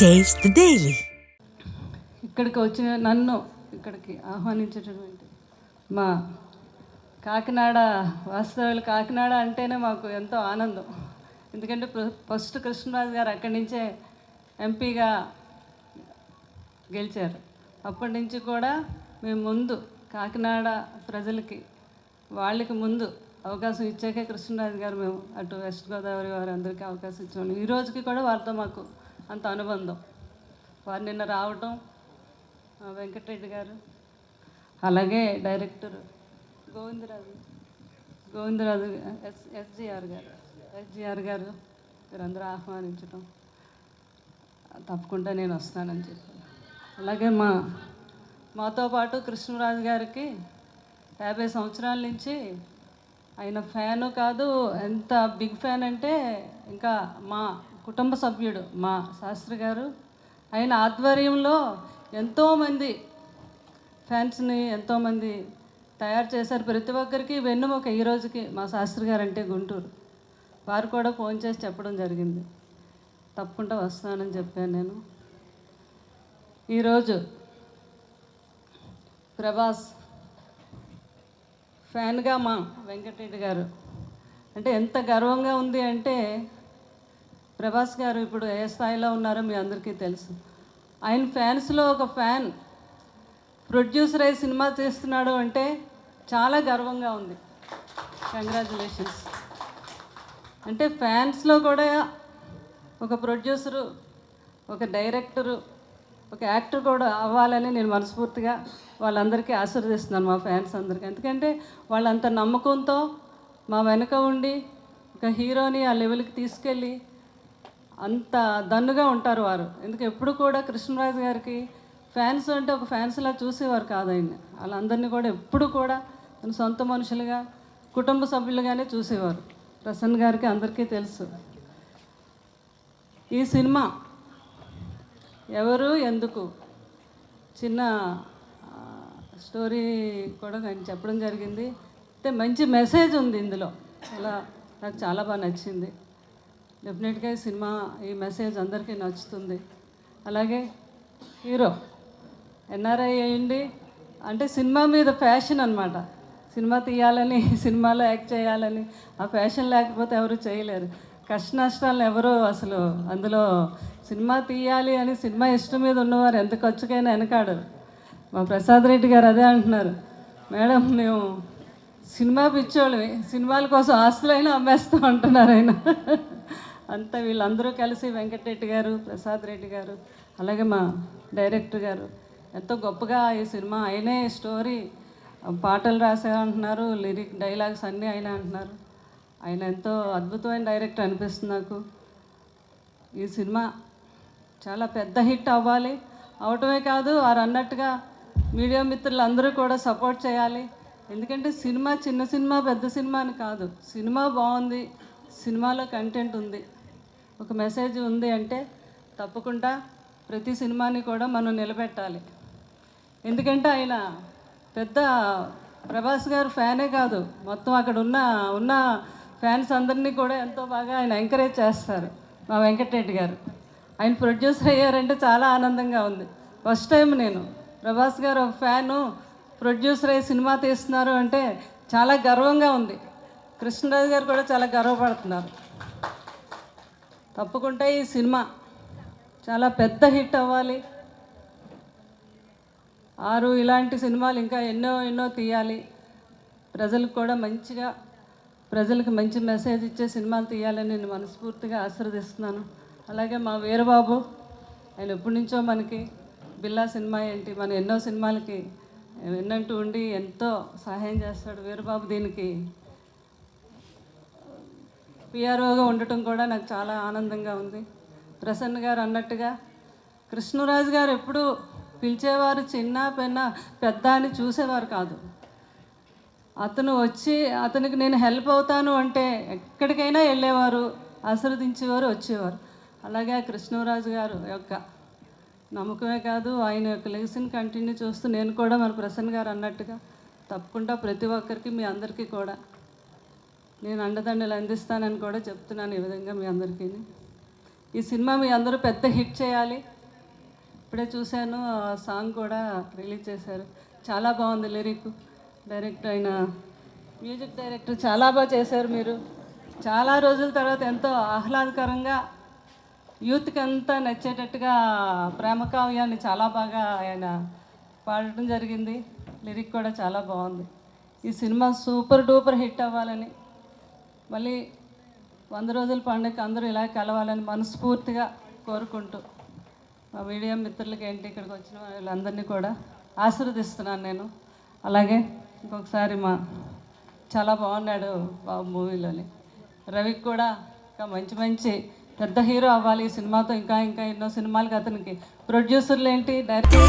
Taste daily ఇక్కడికి వచ్చిన నన్ను ఇక్కడికి ఆహ్వానించేటటువంటి మా కాకినాడ వాస్తవాలు కాకినాడ అంటేనే మాకు ఎంతో ఆనందం. ఎందుకంటే ఫస్ట్ కృష్ణరాజు గారు అక్కడి నుంచే ఎంపీగా గెలిచారు. అప్పటి నుంచి కూడా మేము ముందు కాకినాడ ప్రజలకి వాళ్ళకి ముందు అవకాశం ఇచ్చాకే కృష్ణరాజు గారు మేము అటు వెస్ట్ గోదావరి వారు అందరికీ అవకాశం ఇచ్చాము ఈ రోజుకి కూడా వారితో మాకు అంత అనుబంధం. వారు నిన్న రావటం వెంకటరెడ్డి గారు అలాగే director Govindaraju Govindaraju S SGR garu SGR garu మీరందరూ ఆహ్వానించడం తప్పకుండా నేను వస్తానని చెప్పాను అలాగే మా మాతో పాటు కృష్ణరాజు గారికి యాభై సంవత్సరాల నుంచి ఆయన ఫ్యాను కాదు ఎంత బిగ్ ఫ్యాన్ అంటే ఇంకా మా కుటుంబ సభ్యుడు మా శాస్త్రి గారు. ఆయన ఆధ్వర్యంలో ఎంతోమంది ఫ్యాన్స్ని ఎంతోమంది తయారు చేశారు. ప్రతి ఒక్కరికి వెన్నుముక ఈ రోజుకి మా శాస్త్రి గారు అంటే గుంటూరు. వారు కూడా ఫోన్ చేసి చెప్పడం జరిగింది. తప్పకుండా వస్తానని చెప్పాను నేను. ఈరోజు ప్రభాస్ ఫ్యాన్గా మా వెంకటరెడ్డి గారు. అంటే ఎంత గర్వంగా ఉంది అంటే ప్రభాస్ గారు ఇప్పుడు ఏ స్థాయిలో ఉన్నారో మీ అందరికీ తెలుసు. ఆయన ఫ్యాన్స్లో ఒక ఫ్యాన్ ప్రొడ్యూసర్ అయ్యి సినిమా చేస్తున్నాడు అంటే చాలా గర్వంగా ఉంది. కంగ్రాచులేషన్స్ అంటే ఫ్యాన్స్లో కూడా ఒక ప్రొడ్యూసరు ఒక డైరెక్టరు ఒక యాక్టర్ కూడా అవ్వాలని నేను మనస్ఫూర్తిగా వాళ్ళందరికీ ఆశీర్వదిస్తున్నాను మా ఫ్యాన్స్ అందరికీ. ఎందుకంటే వాళ్ళంత నమ్మకంతో మా వెనుక ఉండి ఒక హీరోని ఆ లెవెల్కి తీసుకెళ్ళి అంత దన్నుగా ఉంటారు వారు. ఎందుకు ఎప్పుడు కూడా కృష్ణరాజు గారికి ఫ్యాన్స్ అంటే ఒక ఫ్యాన్స్లా చూసేవారు కాదు ఆయన. వాళ్ళందరినీ కూడా ఎప్పుడు కూడా తన సొంత మనుషులుగా కుటుంబ సభ్యులుగానే చూసేవారు. ప్రసన్న గారికి అందరికీ తెలుసు. ఈ సినిమా ఎవరు ఎందుకు? చిన్న స్టోరీ కూడా నేను చెప్పడం జరిగింది. అంటే మంచి మెసేజ్ ఉంది ఇందులో. అలా నాకు చాలా బాగా నచ్చింది. డెఫినెట్గా ఈ సినిమా ఈ మెసేజ్ అందరికీ నచ్చుతుంది. అలాగే హీరో ఎన్ఆర్ఐ అయ్యండి అంటే సినిమా మీద ఫ్యాషన్ అనమాట సినిమా తీయాలని సినిమాలో యాక్ట్ చేయాలని ఆ ఫ్యాషన్ లేకపోతే ఎవరు చేయలేరు. కష్ట నష్టాలను ఎవరు అసలు అందులో సినిమా తీయాలి అని సినిమా ఇష్టం మీద ఉన్నవారు ఎంత ఖర్చుకైనా వెనకాడరు. మా ప్రసాద్ రెడ్డి గారు అదే అంటున్నారు. మేడం మేము సినిమా పిచ్చోళ్ళమే. సినిమాల కోసం ఆస్తులైనా అమ్మేస్తూ ఉంటున్నారు ఆయన. అంతా వీళ్ళందరూ కలిసి వెంకటరెడ్డి గారు ప్రసాద్ రెడ్డి గారు అలాగే మా డైరెక్టర్ గారు. ఎంతో గొప్పగా ఈ సినిమా ఆయనే స్టోరీ. పాటలు రాసే అంటున్నారు లిరిక్ డైలాగ్స్ అన్నీ ఆయన అంటున్నారు ఆయన ఎంతో అద్భుతమైన డైరెక్టర్ అనిపిస్తుంది నాకు. ఈ సినిమా చాలా పెద్ద హిట్ అవ్వాలి. అవటమే కాదు వారు అన్నట్టుగా మీడియా మిత్రులు అందరూ కూడా సపోర్ట్ చేయాలి. ఎందుకంటే సినిమా చిన్న సినిమా పెద్ద సినిమా అని కాదు. సినిమా బాగుంది సినిమాలో కంటెంట్ ఉంది. ఒక మెసేజ్ ఉంది అంటే తప్పకుండా ప్రతి సినిమాని కూడా మనం నిలబెట్టాలి. ఎందుకంటే ఆయన పెద్ద ప్రభాస్ గారు ఫ్యానే కాదు. మొత్తం అక్కడ ఉన్న ఉన్న ఫ్యాన్స్ అందరినీ కూడా ఎంతో బాగా ఆయన ఎంకరేజ్ చేస్తారు. మా వెంకటరెడ్డి గారు. ఆయన ప్రొడ్యూసర్ అయ్యారంటే చాలా ఆనందంగా ఉంది. ఫస్ట్ టైం నేను ప్రభాస్ గారు ఒక ఫ్యాను ప్రొడ్యూసర్ అయ్యి సినిమా తీస్తున్నారు అంటే చాలా గర్వంగా ఉంది. కృష్ణరాజు గారు కూడా చాలా గర్వపడుతున్నారు. తప్పకుండా ఈ సినిమా చాలా పెద్ద హిట్ అవ్వాలి. ఆరు ఇలాంటి సినిమాలు ఇంకా ఎన్నో ఎన్నో తీయాలి. ప్రజలకు కూడా మంచిగా ప్రజలకు మంచి మెసేజ్ ఇచ్చే సినిమాలు తీయాలని నేను మనస్ఫూర్తిగా ఆశీర్వదిస్తున్నాను. అలాగే మా వీరబాబు ఆయన ఎప్పటి నుంచో మనకి బిల్లా సినిమా ఏంటి మన ఎన్నో సినిమాలకి విన్నట్టు ఉండి ఎంతో సహాయం చేస్తాడు. వీరబాబు దీనికి పిఆర్ఓగా ఉండటం కూడా నాకు చాలా ఆనందంగా ఉంది. ప్రసన్న గారు అన్నట్టుగా కృష్ణరాజు గారు ఎప్పుడు పిలిచేవారు చిన్న పెన్న పెద్ద అని చూసేవారు కాదు. అతను వచ్చి అతనికి నేను హెల్ప్ అవుతాను అంటే ఎక్కడికైనా వెళ్ళేవారు ఆశీర్వదించేవారు వచ్చేవారు. అలాగే కృష్ణరాజు గారు యొక్క నమ్మకమే కాదు ఆయన యొక్క లెగసీని కంటిన్యూ చూస్తూ నేను కూడా మన ప్రసన్న గారు అన్నట్టుగా తప్పకుండా ప్రతి ఒక్కరికి మీ అందరికీ కూడా నేను అండదండలు అందిస్తానని కూడా చెప్తున్నాను ఈ విధంగా మీ అందరికీ. ఈ సినిమా మీ అందరూ పెద్ద హిట్ చేయాలి. ఇప్పుడే చూశాను ఆ సాంగ్ కూడా రిలీజ్ చేశారు. చాలా బాగుంది లిరిక్. డైరెక్ట్ అయిన మ్యూజిక్ డైరెక్టర్ చాలా బాగా చేశారు మీరు. చాలా రోజుల తర్వాత ఎంతో ఆహ్లాదకరంగా యూత్కి అంతా నచ్చేటట్టుగా ప్రేమ కావ్యాన్ని చాలా బాగా ఆయన పాడటం జరిగింది. లిరిక్ కూడా చాలా బాగుంది. ఈ సినిమా సూపర్ డూపర్ హిట్ అవ్వాలని మళ్ళీ వంద రోజుల పండుగ అందరూ ఇలా కలవాలని మనస్ఫూర్తిగా కోరుకుంటూ మా మీడియా మిత్రులకి ఏంటి ఇక్కడికి వచ్చిన వాళ్ళందరినీ కూడా ఆశీర్వదిస్తున్నాను నేను. అలాగే ఇంకొకసారి మా చాలా బాగున్నాడు బాబు మూవీలోని. రవికి కూడా ఇంకా మంచి మంచి పెద్ద హీరో అవ్వాలి ఈ సినిమాతో ఇంకా ఇంకా ఎన్నో సినిమాలకి అతనికి ప్రొడ్యూసర్లు ఏంటి డైరెక్టర్?